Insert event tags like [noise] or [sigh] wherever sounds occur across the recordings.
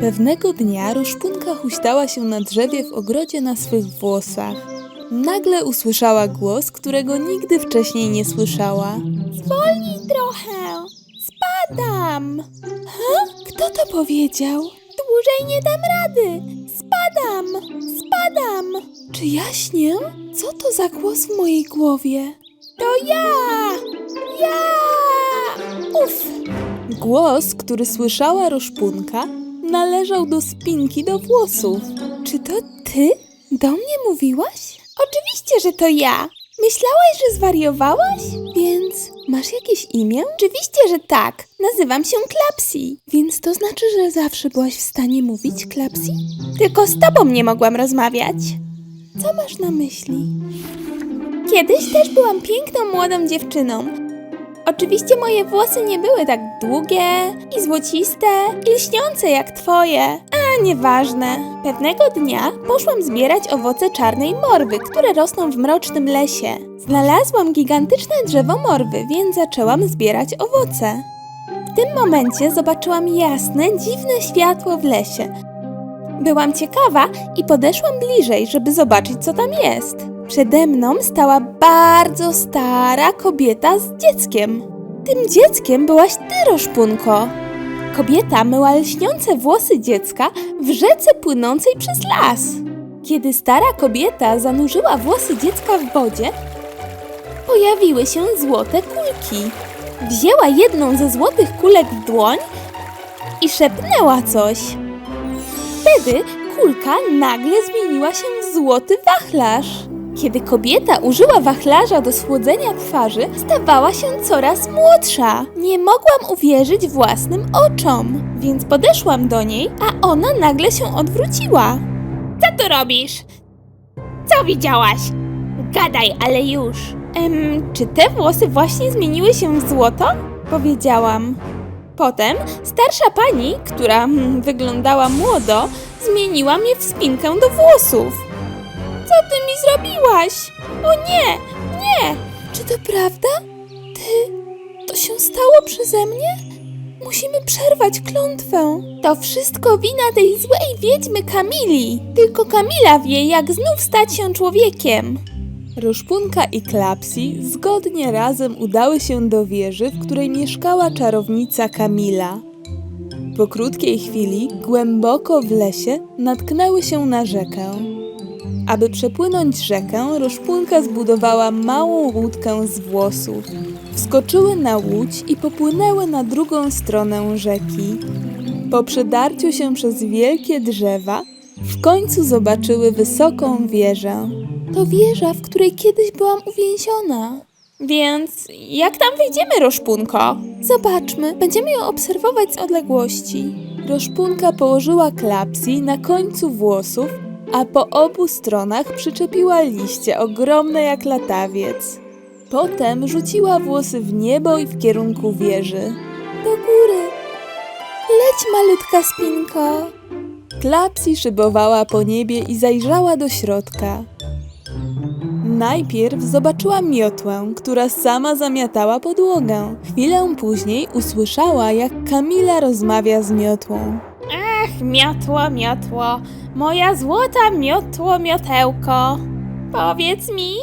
Pewnego dnia Roszpunka huśtała się na drzewie w ogrodzie na swych włosach. Nagle usłyszała głos, którego nigdy wcześniej nie słyszała. Zwolnij trochę! Spadam! Ha? Kto to powiedział? Dłużej nie dam rady! Spadam! Spadam! Czy ja śnię? Co to za głos w mojej głowie? To ja! Ja! Uf! Głos, który słyszała Roszpunka, należał do spinki do włosów. Czy to ty do mnie mówiłaś? Oczywiście, że to ja. Myślałaś, że zwariowałaś? Więc masz jakieś imię? Oczywiście, że tak. Nazywam się Klapsi. Więc to znaczy, że zawsze byłaś w stanie mówić Klapsi? Tylko z tobą nie mogłam rozmawiać. Co masz na myśli? Kiedyś też byłam piękną młodą dziewczyną. Oczywiście moje włosy nie były tak długie i złociste i lśniące jak twoje. A nieważne. Pewnego dnia poszłam zbierać owoce czarnej morwy, które rosną w mrocznym lesie. Znalazłam gigantyczne drzewo morwy, więc zaczęłam zbierać owoce. W tym momencie zobaczyłam jasne, dziwne światło w lesie. Byłam ciekawa i podeszłam bliżej, żeby zobaczyć, co tam jest. Przede mną stała bardzo stara kobieta z dzieckiem. Tym dzieckiem byłaś ty, Roszpunko. Kobieta myła lśniące włosy dziecka w rzece płynącej przez las. Kiedy stara kobieta zanurzyła włosy dziecka w wodzie, pojawiły się złote kulki. Wzięła jedną ze złotych kulek w dłoń i szepnęła coś. Wtedy kulka nagle zmieniła się w złoty wachlarz. Kiedy kobieta użyła wachlarza do schłodzenia twarzy, stawała się coraz młodsza. Nie mogłam uwierzyć własnym oczom, więc podeszłam do niej, a ona nagle się odwróciła. Co tu robisz? Co widziałaś? Gadaj, ale już. Em, czy te włosy właśnie zmieniły się w złoto? Powiedziałam. Potem starsza pani, która mm, wyglądała młodo, zmieniła mnie w spinkę do włosów. Co ty mi zrobiłaś? O nie, nie! Czy to prawda? Ty, to się stało przeze mnie? Musimy przerwać klątwę. To wszystko wina tej złej wiedźmy Kamili. Tylko Kamila wie, jak znów stać się człowiekiem. Roszpunka i Klapsi zgodnie razem udały się do wieży, w której mieszkała czarownica Kamila. Po krótkiej chwili, głęboko w lesie, natknęły się na rzekę. Aby przepłynąć rzekę, Roszpunka zbudowała małą łódkę z włosów. Wskoczyły na łódź i popłynęły na drugą stronę rzeki. Po przedarciu się przez wielkie drzewa, w końcu zobaczyły wysoką wieżę. To wieża, w której kiedyś byłam uwięziona. Więc jak tam wyjdziemy, Roszpunko? Zobaczmy, będziemy ją obserwować z odległości. Roszpunka położyła klapsi na końcu włosów, a po obu stronach przyczepiła liście ogromne jak latawiec. Potem rzuciła włosy w niebo i w kierunku wieży. Do góry. Leć, malutka spinko. Klapsi szybowała po niebie i zajrzała do środka. Najpierw zobaczyła miotłę, która sama zamiatała podłogę. Chwilę później usłyszała, jak Kamila rozmawia z miotłą. Ach, miotło, miotło, moja złota miotło, miotełko. Powiedz mi,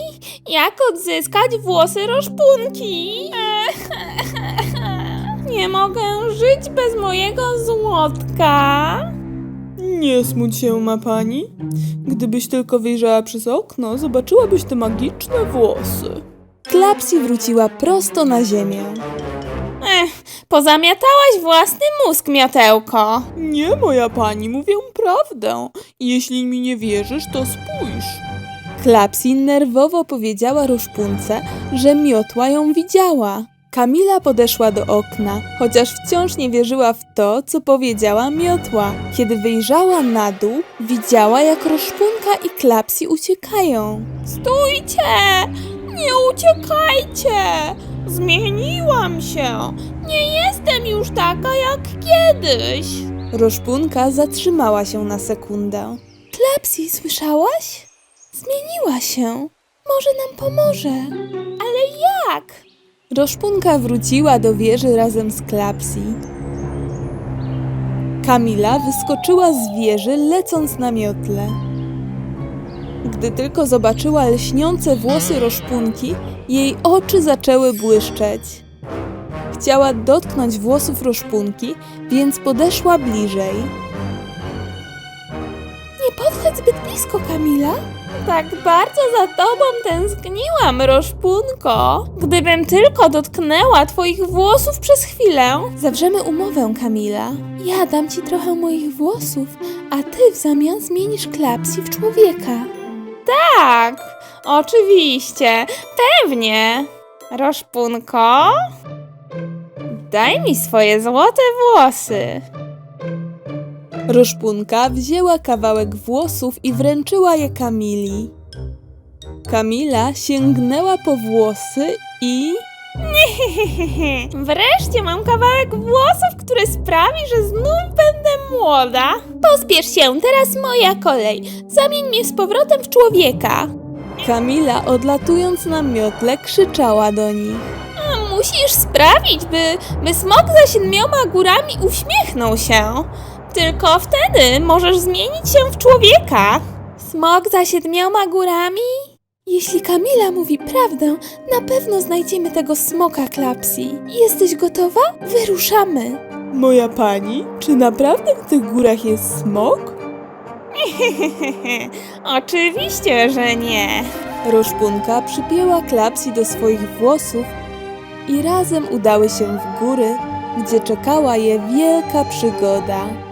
jak odzyskać włosy roszpunki? [laughs] Nie mogę żyć bez mojego złotka. Nie smuć się, ma pani. Gdybyś tylko wyjrzała przez okno, zobaczyłabyś te magiczne włosy. Klapsi wróciła prosto na ziemię. Ech, pozamiatałaś własny mózg, miotełko. Nie, moja pani, mówię prawdę. Jeśli mi nie wierzysz, to spójrz. Klapsi nerwowo powiedziała Roszpunce, że miotła ją widziała. Kamila podeszła do okna, chociaż wciąż nie wierzyła w to, co powiedziała miotła. Kiedy wyjrzała na dół, widziała, jak Roszpunka i Klapsi uciekają. Stójcie! Nie uciekajcie! Zmieniłam się! Nie jestem już taka jak kiedyś! Roszpunka zatrzymała się na sekundę. Klapsi, słyszałaś? Zmieniła się. Może nam pomoże. Ale jak? Roszpunka wróciła do wieży razem z Klapsi. Kamila wyskoczyła z wieży, lecąc na miotle. Gdy tylko zobaczyła lśniące włosy roszpunki, jej oczy zaczęły błyszczeć. Chciała dotknąć włosów roszpunki, więc podeszła bliżej. Nie podchodź zbyt blisko, Kamila. Tak bardzo za tobą tęskniłam, Roszpunko. Gdybym tylko dotknęła twoich włosów przez chwilę. Zawrzemy umowę, Kamila. Ja dam ci trochę moich włosów, a ty w zamian zmienisz klapsi w człowieka. Tak, oczywiście, pewnie. Roszpunko, daj mi swoje złote włosy. Roszpunka wzięła kawałek włosów i wręczyła je Kamili. Kamila sięgnęła po włosy i. [laughs] Wreszcie mam kawałek włosów, który sprawi, że znów będę młoda. Pospiesz się, teraz moja kolej. Zamień mnie z powrotem w człowieka. Kamila, odlatując na miotle, krzyczała do nich. Musisz sprawić, by, by smok za siedmioma górami uśmiechnął się. Tylko wtedy możesz zmienić się w człowieka. Smok za siedmioma górami? Jeśli Kamila mówi prawdę, na pewno znajdziemy tego smoka Klapsi. Jesteś gotowa? Wyruszamy. Moja pani, czy naprawdę w tych górach jest smok? [laughs] Oczywiście, że nie. Roszpunka przypięła Klapsi do swoich włosów i razem udały się w góry, gdzie czekała je wielka przygoda.